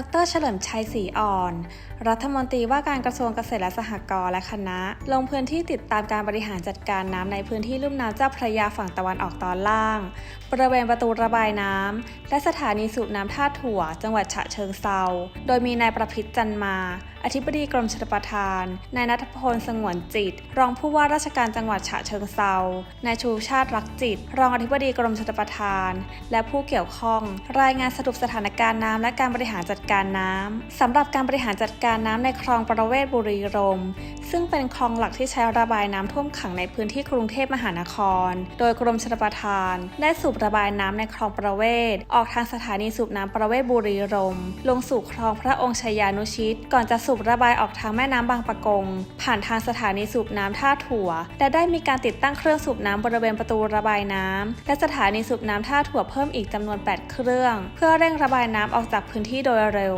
ดรเฉลิมชัยศรีอ่อน รัฐมนตรีว่าการกระทรวงเกษตรและสหกรณ์และคณะ ลงพื้นที่ติดตามการบริหารจัดการน้ำในพื้นที่ลุ่มน้ำเจ้าพระยาฝั่งตะวันออกตอนล่าง บริเวณประตูระบายน้ำ และสถานีสูบน้ำท่าถั่ว จังหวัดฉะเชิงเซา โดยมีนายประพิษจันมา อธิบดีกรมชลประทาน นายนัทพลสงวนจิต รองผู้ว่าราชการจังหวัดฉะเชิงเซา นายชูชาติรักจิต รองอธิบดีกรมชลประทาน และผู้เกี่ยวข้อง รายงานสรุปสถานการณ์น้ำและการบริหารจัดการน้ำสำหรับการบริหารจัดการน้ำในคลองประเวศบุรีรมย์ซึ่งเป็นคลองหลักที่ใช้ระบายน้ำท่วมขังในพื้นที่กรุงเทพมหานคร โดยกรมชลประทานได้สูบระบายน้ำในคลองประเวศ ออกทางสถานีสูบน้ำประเวศบุรีรมลงสู่คลองพระองค์ชยานุชิต ก่อนจะสูบระบายออกทางแม่น้ำบางปะกง ผ่านทางสถานีสูบน้ำท่าถั่ว และได้มีการติดตั้งเครื่องสูบน้ำบริเวณประตูระบายน้ำและสถานีสูบน้ำท่าถั่วเพิ่มอีกจำนวน 8 เครื่อง เพื่อเร่งระบายน้ำออกจากพื้นที่โดยเร็ว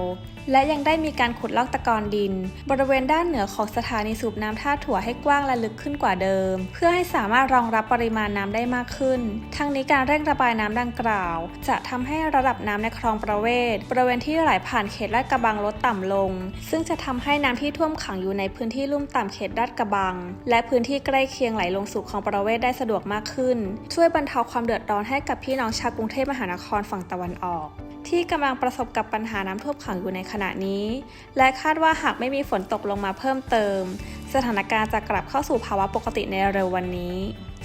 และยังได้มีการขุดลอกตะกอนดิน บริเวณด้านเหนือของสถานีสูบน้ำท่าถั่วให้กว้างและลึกขึ้นกว่าเดิม เพื่อให้สามารถรองรับปริมาณน้ำได้มากขึ้น ทั้งนี้การเร่งระบายน้ำดังกล่าว จะทำให้ระดับน้ำในคลองประเวศ บริเวณที่ไหลผ่านเขตลาดกระบังลดต่ำลง ซึ่งจะทำให้น้ำที่ท่วมขังอยู่ในพื้นที่ลุ่มต่ำเขตลาดกระบัง และพื้นที่ใกล้เคียงไหลลงสู่คลองประเวศได้สะดวกมากขึ้น ช่วยบรรเทาความเดือดร้อนให้กับพี่น้องชาวกรุงเทพมหานครฝั่งตะวันออก ที่กำลังประสบกับปัญหาน้ำท่วมขังอยู่ในขณะนี้ และคาดว่าหากไม่มีฝนตกลงมาเพิ่มเติม สถานการณ์จะกลับเข้าสู่ภาวะปกติในเร็ววันนี้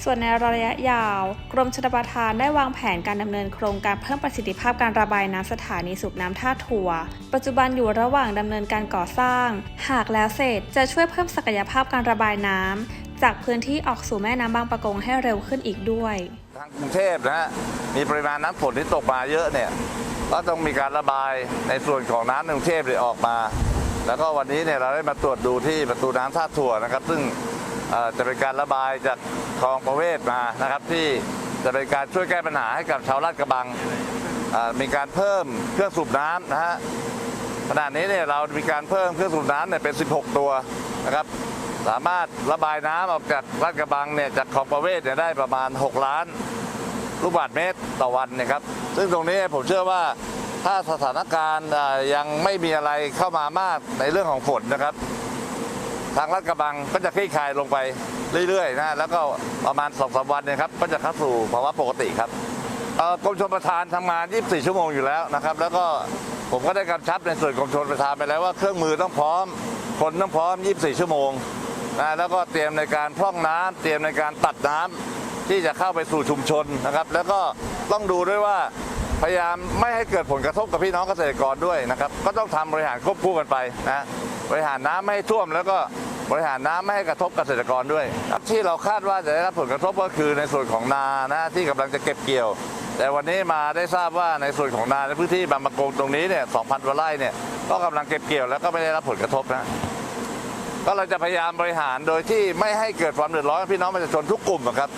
ส่วนในระยะยาว กรมชลประทานได้วางแผนการดำเนินโครงการเพิ่มประสิทธิภาพการระบายน้ำสถานีสูบน้ำท่าถั่วปัจจุบันอยู่ระหว่างดำเนินการก่อสร้าง หากแล้วเสร็จจะช่วยเพิ่มศักยภาพการระบายน้ำจากพื้นที่ออกสู่แม่น้ำบางปะกงให้เร็วขึ้นอีกด้วย ทางกรุงเทพนะฮะมีปริมาณน้ำฝนที่ตกมาเยอะเนี่ย ก็ต้องมีการระบายในส่วนของน้ำในกรุงเทพเนี่ยออกมา แล้วก็วันนี้เนี่ยเราได้มาตรวจดูที่ประตูน้ำท่าถั่วนะครับ ซึ่งจะเป็นการระบายจากคลองประเวศมานะครับ ที่จะเป็นการช่วยแก้ปัญหาให้กับชาวลาดกระบังมีการเพิ่มเครื่องสูบน้ำนะฮะขณะนี้เนี่ยเรามีการเพิ่มเครื่องสูบน้ำเนี่ยเป็น 16 ตัวนะครับ สามารถระบายน้ำออกจากลาดกระบังเนี่ยจากคลองประเวศเนี่ยได้ประมาณ 6 ล้าน ลูกบาศก์เมตรต่อวันนะครับ ซึ่งตรงนี้ผมเชื่อว่าถ้าสถานการณ์ยังไม่มีอะไรเข้ามามากในเรื่องของฝนนะครับ ทางลาดกระบังก็จะคลี่คลายลงไปเรื่อยๆนะแล้วก็ประมาณ2องสวันนยครับ ก็จะเข้าสู่ภาวะปกติครับเอ่อกรมชลประทานทำงาน 24 ชั่วโมงอยู่แล้วนะครับ แล้วก็ผมก็ได้กำชับในส่วนกรมชลประทานไปแล้วว่าเครื่องมือต้องพร้อม คนต้องพร้อม 24 ชั่วโมงนะแล้วก็เตรียมในการพร่องน้ำเตรียมในการตัดน้ำ ที่จะเข้าไปสู่ชุมชนนะครับ แล้วก็ต้องดูด้วยว่าพยายามไม่ให้เกิดผลกระทบกับพี่น้องเกษตรกรด้วยนะครับ ก็ต้องทำบริหารควบคู่กันไปนะบริหารน้ำไม่ให้ท่วม แล้วก็บริหารน้ำไม่ให้กระทบเกษตรกรด้วย ที่เราคาดว่าจะได้รับผลกระทบก็คือในส่วนของนานะที่กำลังจะเก็บเกี่ยว แต่วันนี้มาได้ทราบว่าในส่วนของนาในพื้นที่บางมะกงตรงนี้เนี่ย2,000กว่าไร่เนี่ยก็กำลังเก็บเกี่ยวแล้วก็ไม่ได้รับผลกระทบนะก็เราจะพยายามบริหารโดยที่ไม่ให้เกิดความเดือดร้อนกับพี่น้องประชาชนทุกกลุ่มอะครับ